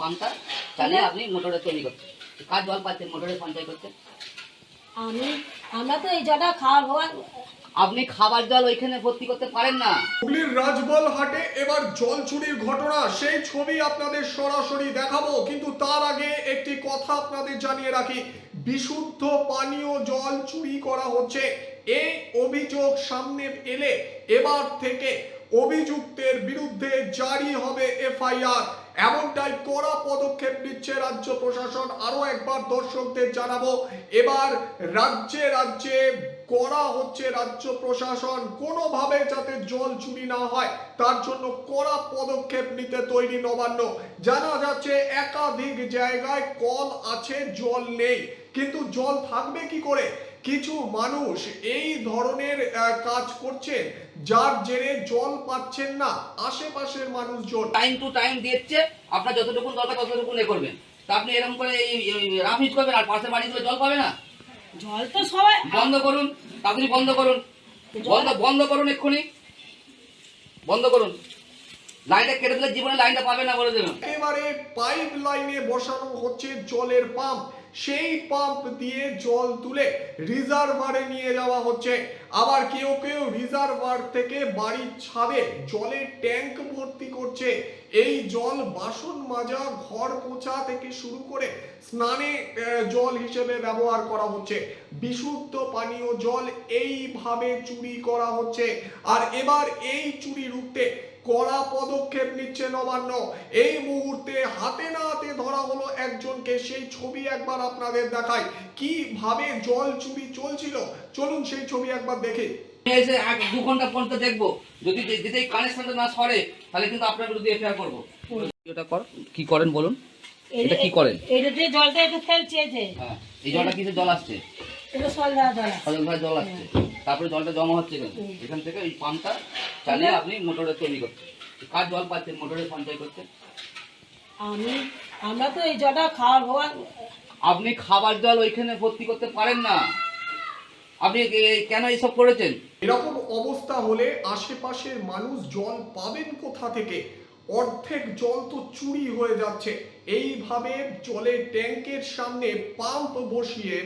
পাম্পটা চালিয়ে আপনি মোটরে তৈরি করছেন। কার জল পাচ্ছেন মোটরে সঞ্চয় করছেন। আমি আমরা তো এই জলটা খাওয়ার হওয়ার আপনি খাবার জল ওইখানে ভর্তি করতে পারেন না। হুগলির রাজবল হাটে এবার জল চুরির ঘটনা সেই ছবি আপনাদের সরাসরি দেখাবো। কিন্তু তার আগে একটি কথা আপনাদের জানিয়ে রাখি। বিশুদ্ধ পানীয় জল চুরি করা হচ্ছে। এই অভিযোগ সামনে এলে এবার থেকে অভিযুক্তের বিরুদ্ধে জারি হবে এফআইআর। এমনটাই কড়া পদক্ষেপ নিচ্ছে রাজ্য প্রশাসন। আরও একবার দর্শকদের জানাব, এবার রাজ্যে রাজ্যে করা হচ্ছে রাজ্য প্রশাসন। কোনোভাবে যাতে জল চুরি না হয়, তার জন্য কড়া পদক্ষেপ নিতে তৈরি নবান্ন। জানা যাচ্ছে একাধিক জায়গায় কল আছে, জল নেই। কিন্তু জল থাকবে কি করে? কিছু মানুষ এই ধরনের কাজ করছেন যার জেরে জল পাচ্ছেন না। আশেপাশের মানুষজন। টাইম টু টাইম দিচ্ছে আপনার যতটুকু দরকার ততটুকু এ করবেন। তা আপনি এরকম করে রাফ ইউজ করবেন আর পাশের বাড়িগুলো জল পাবে না? জল তো সবাই বন্ধ করুন তাড়াতাড়ি বন্ধ করুন। বন্ধ বন্ধ করুন এক্ষুনি। বন্ধ করুন। লাইনটা কেটে দিলে জীবনে লাইনটা পাবে না বলে দেবেন। একেবারে পাইপ লাইনে বসানো হচ্ছে জলের পাম্প সেই পাম্প দিয়ে জল তুলে রিজার্ভারে নিয়ে যাওয়া হচ্ছে। আবার কেউ কেউ রিজার্ভার থেকে বাড়ির ছাদে জলের ট্যাঙ্ক ভর্তি করছে। এই জল বাসন মাজা, ঘর পোছা থেকে শুরু করে স্নানে জল হিসেবে ব্যবহার করা হচ্ছে। বিশুদ্ধ পানীয় জল এইভাবে চুরি করা হচ্ছে। আর এবার এই চুরি রুখতে পদক্ষেপ নিচ্ছে নবান্ন। এই মুহূর্তে হাতে না হাতে ধরা হলো একজনকে সেই ছবি একবার আপনাদের দেখাই। কীভাবে জল চুরি চলছিল? চলুন সেই ছবি একবার দেখে। এসে এক দু ঘণ্টা পর্যন্ত দেখব। যদি যদি এই কানেকশনটা না সরে তাহলে কিন্তু আপনার বিরুদ্ধে এফআইআর করব। এটা কর কি করেন বলুন? এটা কি করেন? এটা দিয়ে জলটা একটু ফেলছে যে। হ্যাঁ এই জলটা কিসে জল আসছে? এটা সন্ধ্যা জল আছে। জল আসছে। তারপরে জলটা জমা হচ্ছে কেন? এখান থেকে এই পাম্পটা চালিয়ে আপনি মোটরে তৈরি করছেন। কার জল পাচ্ছেন মোটরে সঞ্চয় করছেন আমি আমরা তো এই জলটা খাওয়ার হওয়ার আপনি খাবার জল ওইখানে ভর্তি করতে পারেন না। আপনি কেন এইসব করেছেন? এরকম অবস্থা হলে আশেপাশের মানুষ জল পাবেন কোথা থেকে? অর্ধেক জল তো চুরি হয়ে যাচ্ছে। এইভাবে জলের ট্যাঙ্কের সামনে পাম্প বসিয়ে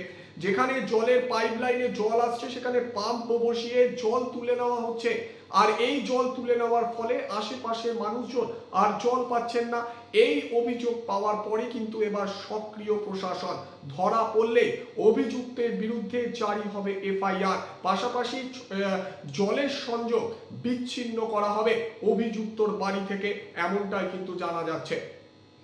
যেখানে জলের পাইপ লাইনে জল আসছে, সেখানে পাম্প বসিয়ে জল তুলে নেওয়া হচ্ছে। আর এই জল তুলে নেওয়ার ফলে আশেপাশের মানুষজন আর জল পাচ্ছেন না। এই অভিযোগ পাওয়ার পরে কিন্তু এবার সক্রিয় প্রশাসন ধরা পড়লে অভিযুক্তের বিরুদ্ধে জারি হবে এফআইআর। পাশাপাশি জলের সংযোগ বিচ্ছিন্ন করা হবে অভিযুক্তর বাড়ি থেকে, এমনটাই কিন্তু জানা যাচ্ছে।